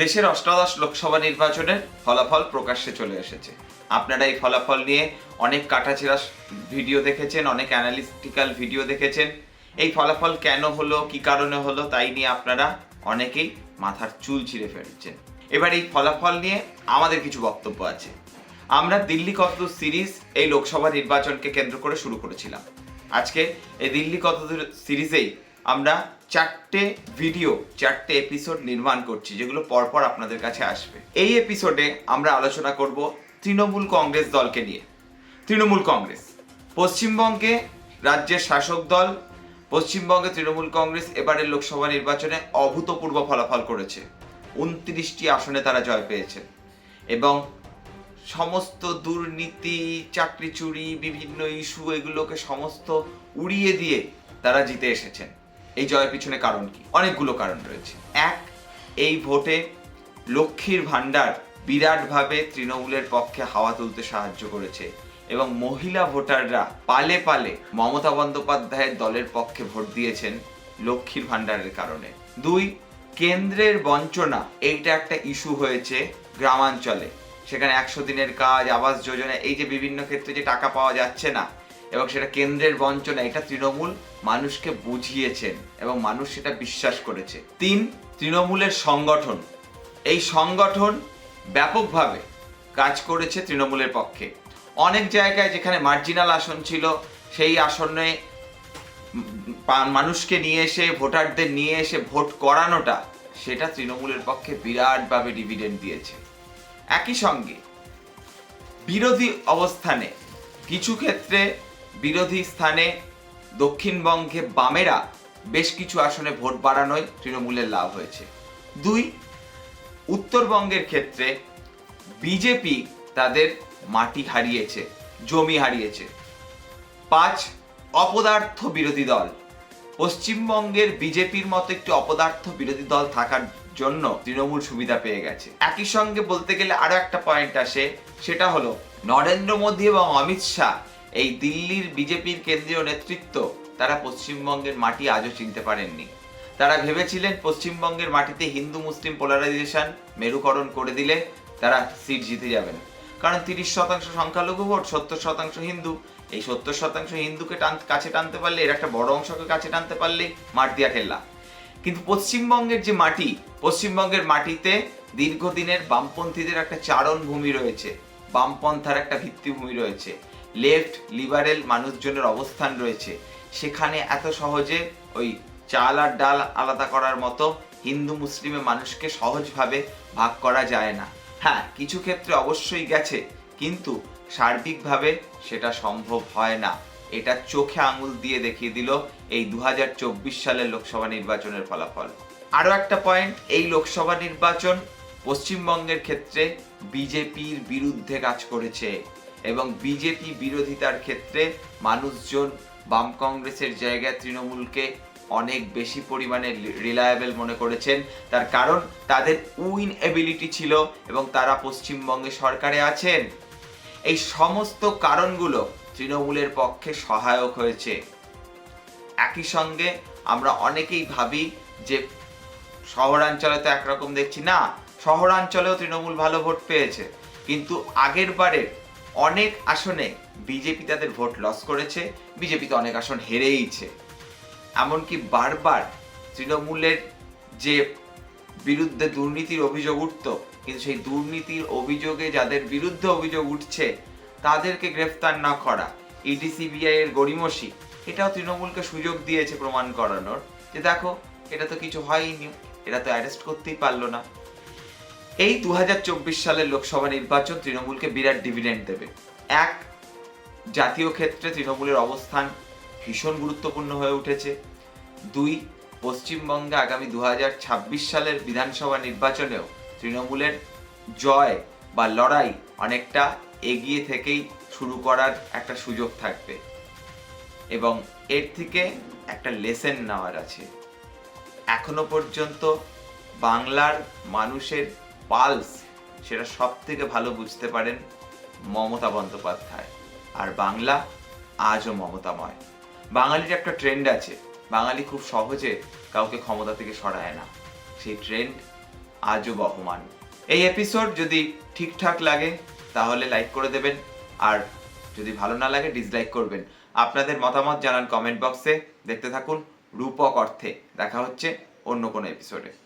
দেশের অষ্টাদশ লোকসভা নির্বাচনের ফলাফল প্রকাশ্যে চলে এসেছে। আপনারা এই ফলাফল নিয়ে অনেক কাটাছেড়া ভিডিও দেখেছেন, অনেক অ্যানালিস্টিক্যাল ভিডিও দেখেছেন। এই ফলাফল কেন হলো, কি কারণে হলো, তাই নিয়ে আপনারা অনেকেই মাথার চুল ছিঁড়ে ফেলছেন। এবার এই ফলাফল নিয়ে আমাদের কিছু বক্তব্য আছে। আমরা দিল্লি কতদূর সিরিজ এই লোকসভা নির্বাচনকে কেন্দ্র করে শুরু করেছিলাম। আজকে এই দিল্লি কতদূর সিরিজেই আমরা চারটে ভিডিও চারটে এপিসোড নির্মাণ করছি, যেগুলো পরপর আপনাদের কাছে আসবে। এই এপিসোডে আমরা আলোচনা করব তৃণমূল কংগ্রেস দলকে নিয়ে। তৃণমূল কংগ্রেস, পশ্চিমবঙ্গে রাজ্যের শাসক দল, পশ্চিমবঙ্গে তৃণমূল কংগ্রেস, এবারের লোকসভা নির্বাচনে অভূতপূর্ব ফলাফল করেছে। উনত্রিশটি আসনে তারা জয় পেয়েছে। এবং সমস্ত দুর্নীতি, চাকরি চুরি, বিভিন্ন ইস্যু এগুলোকে সমস্ত উড়িয়ে দিয়ে তারা জিতে এসেছেন। এই জয়ের পিছনে কারণ কি? অনেকগুলো কারণ রয়েছে। এক, এই ভোটে লক্ষ্মীর ভাণ্ডার বিরাটভাবে তৃণমূলের পক্ষে হাওয়া তুলতে সাহায্য করেছে এবং মহিলা ভোটাররা পালে পালে মমতা বন্দ্যোপাধ্যায়ের দলের পক্ষে ভোট দিয়েছেন লক্ষ্মীর ভাণ্ডারের কারণে। দুই, কেন্দ্রের বঞ্চনা, এইটা একটা ইস্যু হয়েছে গ্রামাঞ্চলে। সেখানে একশো দিনের কাজ, আবাস যোজনা, এই যে বিভিন্ন ক্ষেত্রে যে টাকা পাওয়া যাচ্ছে না এবং সেটা কেন্দ্রের বঞ্চনা, এটা তৃণমূল মানুষকে বুঝিয়েছেন এবং মানুষ সেটা বিশ্বাস করেছে। তিন, তৃণমূলের সংগঠন। এই সংগঠন ব্যাপকভাবে কাজ করেছে তৃণমূলের পক্ষে। অনেক জায়গায় যেখানে মার্জিনাল আসন ছিল, সেই আসনে মানুষকে নিয়ে এসে, ভোটারদের নিয়ে এসে ভোট করানোটা, সেটা তৃণমূলের পক্ষে বিরাটভাবে ডিভিডেন্ড দিয়েছে। একই সঙ্গে বিরোধী অবস্থানে কিছু ক্ষেত্রে বিরোধী স্থানে দক্ষিণবঙ্গে বামেরা বেশ কিছু আসনে ভোট বাড়ানোয় তৃণমূলের লাভ হয়েছে। দুই, উত্তরবঙ্গের ক্ষেত্রে বিজেপি তাদের মাটি হারিয়েছে, জমি হারিয়েছে। পাঁচ, অপদার্থ বিরোধী দল। পশ্চিমবঙ্গের বিজেপির মতো একটি অপদার্থ বিরোধী দল থাকার জন্য তৃণমূল সুবিধা পেয়ে গেছে। একই সঙ্গে বলতে গেলে আরও একটা পয়েন্ট আসে, সেটা হলো নরেন্দ্র মোদী এবং অমিত শাহ এই দিল্লির বিজেপির কেন্দ্রীয় নেতৃত্ব তারা পশ্চিমবঙ্গের মাটি আজও চিনতে পারেননি। তারা ভেবেছিলেন পশ্চিমবঙ্গের মাটিতে হিন্দু মুসলিম পোলারাইজেশন মেরুকরণ করে দিলে তারা সিট জিতে যাবেন। কারণ তিরিশ শতাংশ সংখ্যালঘু ভোট, সত্তর শতাংশ হিন্দু। এই সত্তর শতাংশ হিন্দুকে টান, কাছে টানতে পারলে, এর একটা বড় অংশকে কাছে টানতে পারলে মাঠ দিয়া খেললা কিন্তু পশ্চিমবঙ্গের যে মাটি, পশ্চিমবঙ্গের মাটিতে দীর্ঘদিনের বামপন্থীদের একটা চারণ ভূমি রয়েছে। বামপন্থার একটা ভিত্তিভূমি রয়েছে। লেফট লিবারেল মানুষজনের অবস্থান রয়েছে। সেখানে এত সহজে ওই চাল আর ডাল আলাদা করার মতো হিন্দু মুসলিমে মানুষকে সহজভাবে ভাগ করা যায় না। হ্যাঁ কিছু ক্ষেত্রে অবশ্যই গেছে, কিন্তু সার্বিকভাবে সেটা সম্ভব হয় না। এটা চোখে আঙুল দিয়ে দেখিয়ে দিল এই দু সালের লোকসভা নির্বাচনের ফলাফল। আরও একটা পয়েন্ট এই লোকসভা নির্বাচন পশ্চিমবঙ্গের ক্ষেত্রে বিজেপির বিরুদ্ধে কাজ করেছে। এবং বিজেপি বিরোধিতার ক্ষেত্রে মানুষজন বাম কংগ্রেসের জায়গায় তৃণমূলকে অনেক বেশি পরিমাণে রিলায়েবল মনে করেছেন। তার কারণ তাদের উইন এবিলিটি ছিল এবং তারা পশ্চিমবঙ্গে সরকারে আছেন। এই সমস্ত কারণগুলো তৃণমূলের পক্ষে সহায়ক হয়েছে। একই সঙ্গে আমরা অনেকেই ভাবি যে শহরাঞ্চলে তো একরকম দেখছি, না, শহরাঞ্চলেও তৃণমূল ভালো ভোট পেয়েছে। কিন্তু আগের বারের অনেক আসনে বিজেপি তাদের ভোট লস করেছে, বিজেপি তো অনেক আসন হেরেইছে। এমনকি বারবার তৃণমূলের যে বিরুদ্ধে দুর্নীতির অভিযোগ উঠতো, কিন্তু সেই দুর্নীতির অভিযোগে যাদের বিরুদ্ধে অভিযোগ উঠছে, তাদেরকে গ্রেফতার না করা, ইডি, সিবিআই এর গড়িমসি, এটাও তৃণমূলকে সুযোগ দিয়েছে প্রমাণ করানোর, যে দেখো, এটা তো কিছু হয়নি এটা তো অ্যারেস্ট করতেই পারল না। এই দু হাজার চব্বিশ সালের লোকসভা নির্বাচন তৃণমূলকে বিরাট ডিভিডেন্ড দেবে। এক, জাতীয় ক্ষেত্রে তৃণমূলের অবস্থান ভীষণ গুরুত্বপূর্ণ হয়ে উঠেছে। দুই, পশ্চিমবঙ্গে আগামী দু হাজার ছাব্বিশ সালের বিধানসভা নির্বাচনেও তৃণমূলের জয় বা লড়াই অনেকটা এগিয়ে থেকেই শুরু করার একটা সুযোগ থাকবে এবং এর থেকে একটা লেসেন নেওয়ার আছে। এখনও পর্যন্ত বাংলার মানুষের পালস, সেটা সব থেকে ভালো বুঝতে পারেন মমতা বন্দ্যোপাধ্যায়। আর বাংলা আজও মমতাময়। বাঙালির একটা ট্রেন্ড আছে, বাঙালি খুব সহজে কাউকে ক্ষমতা থেকে সরায় না। সেই ট্রেন্ড আজও বহমান। এই এপিসোড যদি ঠিকঠাক লাগে, তাহলে লাইক করে দেবেন। আর যদি ভালো না লাগে ডিসলাইক করবেন। আপনাদের মতামত জানান কমেন্ট বক্সে দেখতে থাকুন রূপক অর্থে। দেখা হচ্ছে অন্য কোনো এপিসোডে